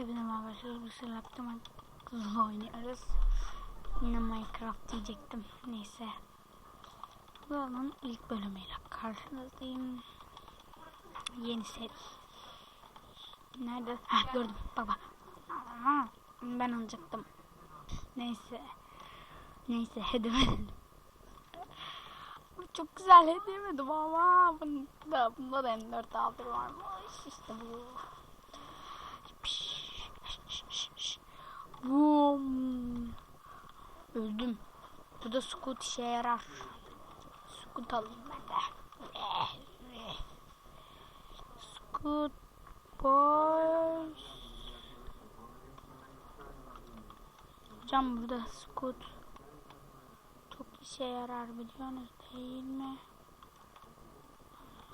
Hepinize merhaba arkadaşlar. Bu sıra laptop'ta kızla oynuyoruz. Yine Minecraft diyecektim. Neyse. Buranın ilk bölümüyle karşınızdayım. Yeni seri. Nerede? Heh gördüm. Bak bak. Aha, ben alacaktım. Neyse. Neyse. Bu çok güzel hediye ama bunda, bunda da M4 aldır varmış. İşte bu. Boom. Öldüm. Bu da scoot işe yarar. Scoot alayım ben de. Scoot boys. Hocam burada scoot çok işe yarar biliyorsunuz değil mi?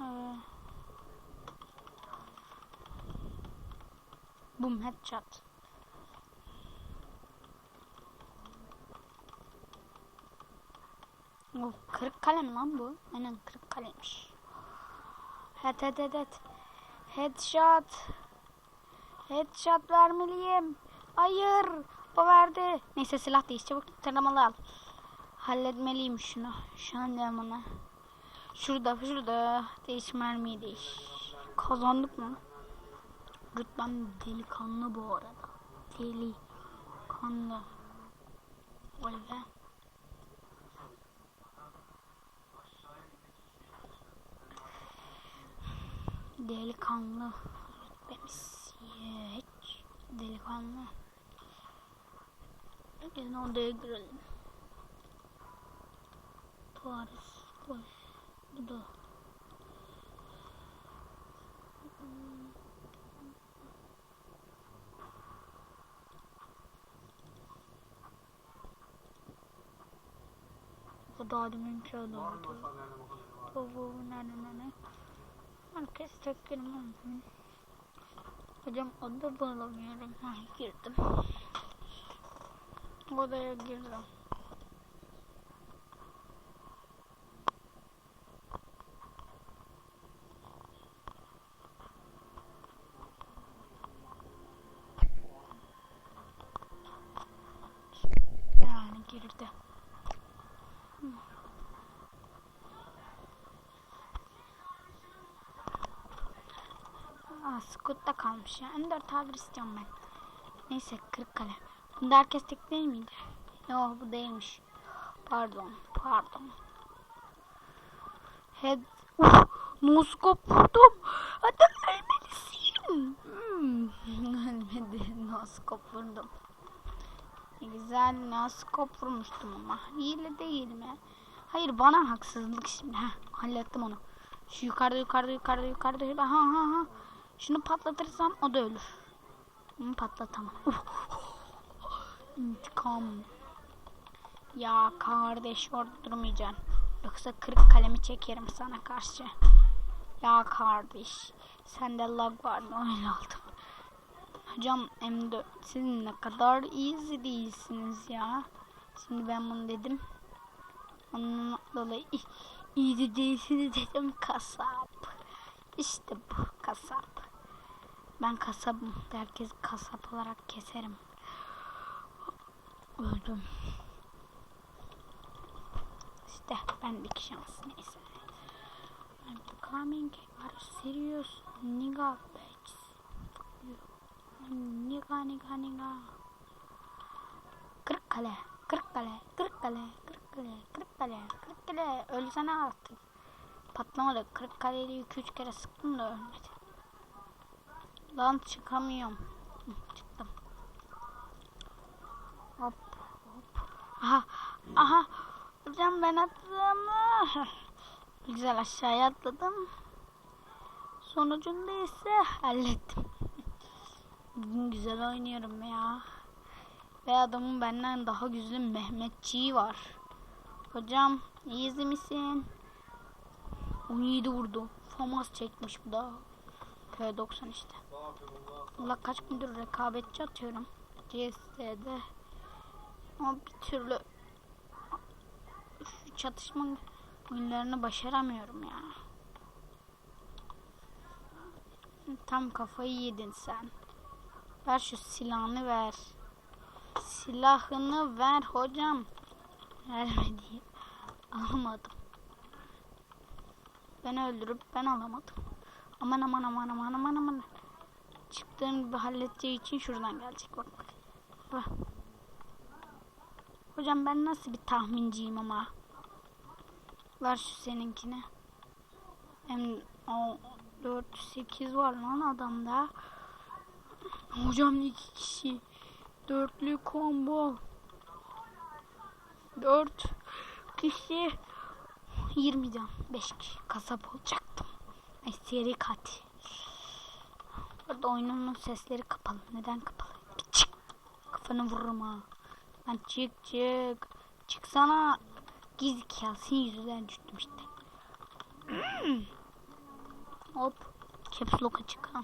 Evet. Boom headshot. Oh, kırık kalem lan bu. Aynen kırık kalemmiş. Head head head head. Headshot. Headshot vermeliyim. Hayır. O verdi. Neyse silah değiş. Çabuk taramalı al. Halletmeliyim şunu. Şu an bana. Şurada şurada. Değiş mermiyi değiş. Kazandık mı? Rütbem delikanlı bu arada. Delikanlı. Vay Delikanlı. Rütbemiz hiç delikanlı. Gelin odaya girelim. Paris. Boş. Bu da. Bu da demin şöyle oldu. Bu nerede nerede? Herkes tek girmem. Hocam oda bulamıyorum. Ha girdim. Odaya girdim. Yani girdi. Aa, Scoot'ta kalmış ya. Ender tabir istiyorum ben. Neyse kırık kalem. Bunda herkes tek değil miydi? Yok bu değilmiş. Pardon. Pardon. Head. Uf. Noskop vurdum. Hadi ölmelisin. Hmm. Ölmedi. Noskop vurdum. Güzel noskop vurmuştum ama. Hile değil mi? Hayır bana haksızlık şimdi. Heh, hallettim onu. Şu yukarıda yukarıda yukarıda. yukarıda. Ha ha ha. Şunu patlatırsam o da ölür. Bunu patlatamam. Uf. İntikam. Ya kardeş orada durmayacaksın. Yoksa kırık kalemi çekerim sana karşı. Ya kardeş. Sende lag vardı öyle aldım. Hocam M4 siz ne kadar easy değilsiniz ya. Şimdi ben bunu dedim. Ondan dolayı easy değilsiniz dedim kasap. İşte bu kasap. Ben kasabım. Herkes kasap olarak keserim. Öldüm. İşte bendeki şans neyse. I'm coming. Are serious? Nigga bitch. Nigga nigga nigga. Kırık kale. Kırık kale. Kırık kale. Kırık kale. Kırık kale. Kırık kale. Ölsene artık. Patlamadı. Kırık kaleyi 2-3 kere sıktım da ölmedi. Lan çıkamıyorum. Çıktım. Hop hop. Aha aha. Hocam ben atladım. Güzel aşağıya atladım. Sonucunda ise hallettim. Bugün güzel oynuyorum ya. Ve adamın benden daha güzel Mehmetçiği var. Hocam easy misin? 17 vurdu. Famas çekmiş bu da. P90 işte. Allah kaç gündür rekabetçi atıyorum. CS'de. Ama bir türlü çatışma oyunlarını başaramıyorum ya. Tam kafayı yedin sen. Ver şu silahını ver. Silahını ver hocam. Vermedi. Alamadım. Ben öldürüp ben alamadım. Aman aman aman aman aman aman. Çıktığım gibi halledeceği için şuradan gelecek bak. Bak. Hocam ben nasıl bir tahminciyim ama. Ver şu seninkine. Hem o 4 8 var lan adamda. Hocam iki kişi. Dörtlü combo. Dört kişi. 20 can. 5 kişi. Kasap olacaktım. Ay seri katil. Burada oyunun sesleri kapalı. Neden kapalı? Çık. Kafanı vururum ha. Lan çık çık. Çıksana. Gizli senin yüzünden düştüm işte. Hop. Caps lock açık ha.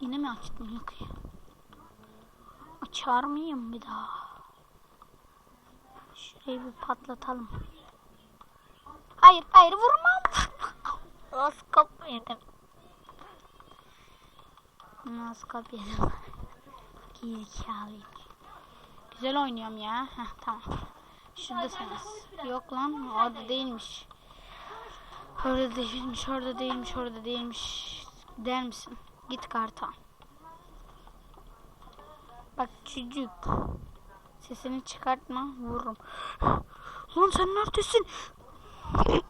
Yine mi açtım? Yok ya. Açar mıyım bir daha? Şurayı bir patlatalım. Hayır hayır vurmam. Yedim. Az kap yedim. Gerizekalı. Güzel oynuyorum ya. Heh, tamam. Şuradasınız. Yok lan orada değilmiş. Orada değilmiş, orada değilmiş, orada değilmiş. Der misin? Git karta. Bak çocuk. Sesini çıkartma vururum. Lan sen neredesin?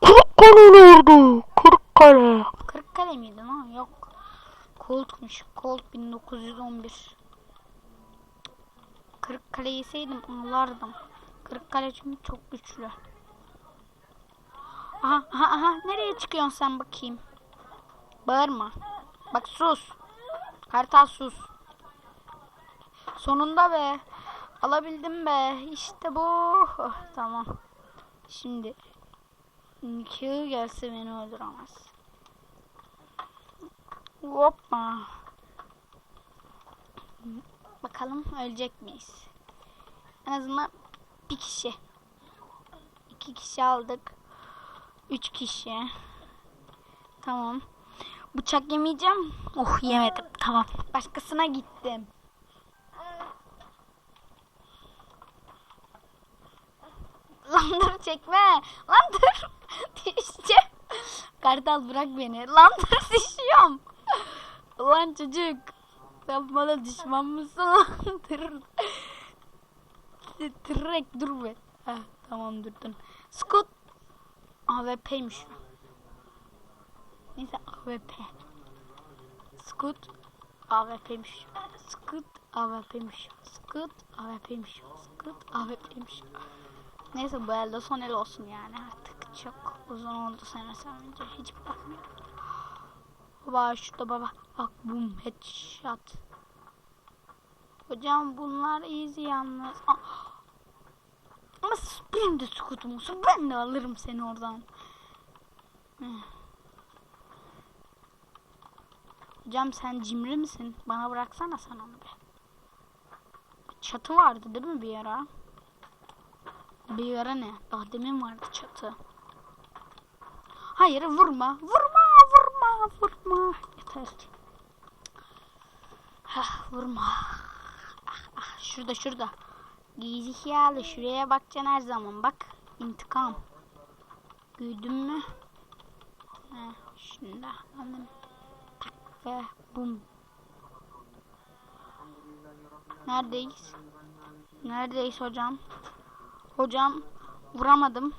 Kırıkkale nerede? Kırıkkale. Kırıkkale miydi lan? Yok. Colt'muş. Colt 1911. Kırıkkale yeseydim ağlardım. Kırıkkale çünkü çok güçlü. Aha aha aha nereye çıkıyorsun sen bakayım? Bağırma. Bak sus. Kartal sus. Sonunda be. Alabildim be. İşte bu. Oh, tamam. Şimdi Nikahı gelse beni öldüremez. Hoppa. Bakalım ölecek miyiz? En azından bir kişi. iki kişi aldık. Üç kişi. Tamam. Bıçak yemeyeceğim. Oh yemedim. Tamam. Başkasına gittim. Lan dur çekme. Lan dur. Düşeceğim. Kartal bırak beni. Lan dur düşüyorum. Lan çocuk. Sen bana düşman mısın lan? dur. Be. Heh, tamam durdun. Scoot. AWP'ymiş. Neyse AWP. Scoot. AWP'ymiş. Scoot AWP'ymiş. Scoot AWP'ymiş. Scoot AWP'ymiş. Neyse bu elde son el olsun yani artık çok uzun oldu sene önce hiç bakmıyorum. Baba şurada baba bak boom headshot. Hocam bunlar easy yalnız. Aa, Ama benim de skutum olsun ben de alırım seni oradan. Hocam sen cimri misin? Bana bıraksana sen onu be. Çatı vardı değil mi bir ara? Bir ara ne? Daha demin vardı çatı. Hayır vurma. Vurma vurma. Yeter. Hah vurma. Ah, ah, şurada şurada. Gerizekalı şuraya bakacaksın her zaman. Bak intikam. Gördün mü? Şunu da aldım. Tak ve bum. Neredeyiz? Neredeyiz hocam? Hocam vuramadım.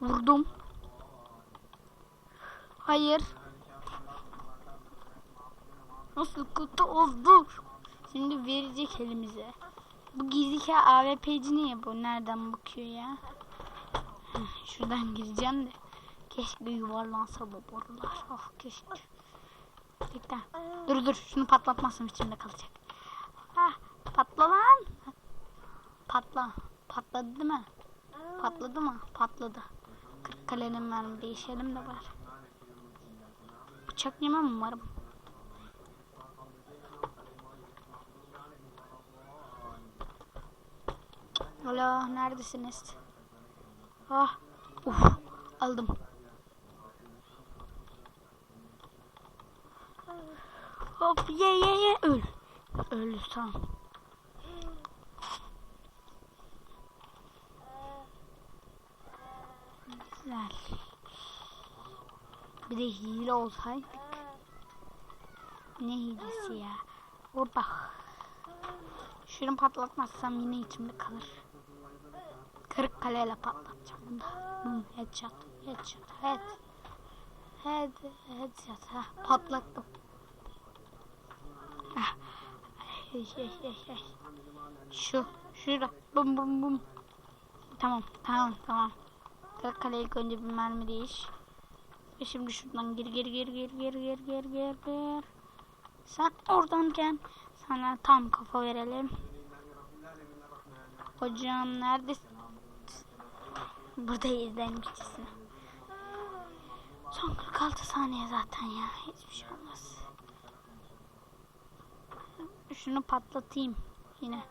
Vurdum. Hayır. Nasıl kötü oldu? Şimdi verecek elimize. Bu gizli AWP'ci niye bu? Nereden bakıyor ya? Şuradan gireceğim de. Keşke yuvarlansa bu borular. Oh keşke. Bekle. Dur dur şunu patlatmasam içimde kalacak. Ah, patla lan. Patla. Patladı değil mi? Patladı mı? Patladı. Kırk kalenin mermi değişelim de var. Bıçak yemem umarım. Alo neredesiniz? Ah. Uf. Aldım. Of ye ye ye öl. Öldü tamam. Güzel. Bir de hile olsaydı. Ne hilesi ya? Hoppa. Şunu patlatmazsam yine içimde kalır. Kırık kaleyle patlatacağım bunu da. Hı, headshot, headshot, head. Head, headshot. Ha, patlattım. Ah. Hey, hey, hey, hey. Şu, şurada. Bum bum bum. Tamam, tamam, tamam. Kırık kaleye ilk önce bir mermi değiş. Ve şimdi şuradan gir gir gir gir gir gir gir gir gir. Sen oradanken sana tam kafa verelim. Hocam neredesin? Buradayız demişçisine. Son 46 saniye zaten ya. Hiçbir şey olmaz. Şunu patlatayım yine.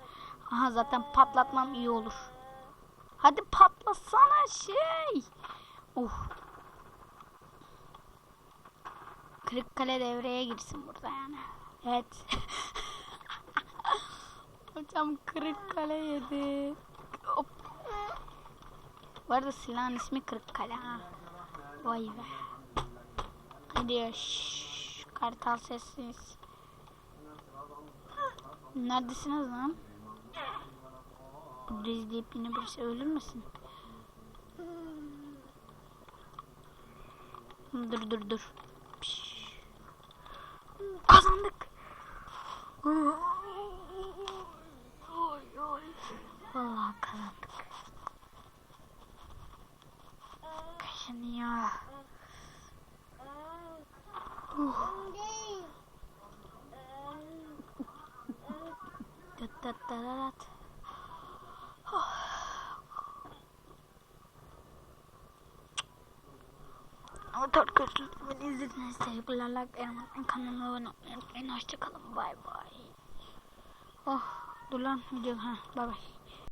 Aha zaten patlatmam iyi olur. Hadi patlasana şey. Uh. Kırıkkale devreye girsin burada yani. Evet. Hocam Kırıkkale yedi. Hop. Bu arada silahın ismi Kırıkkale ha. Vay be. Hadi şşş. Kartal sessiz. Neredesiniz lan? Burada izleyip yine birisi ölür müsün? Dur dur dur. Da da da da da. Beni izlediğiniz için teşekkürler. Like, beğenmeyi, kanalıma abone olmayı unutmayın. Hoşçakalın. Bay bay. Oh dur lan video. Ha, bay bay.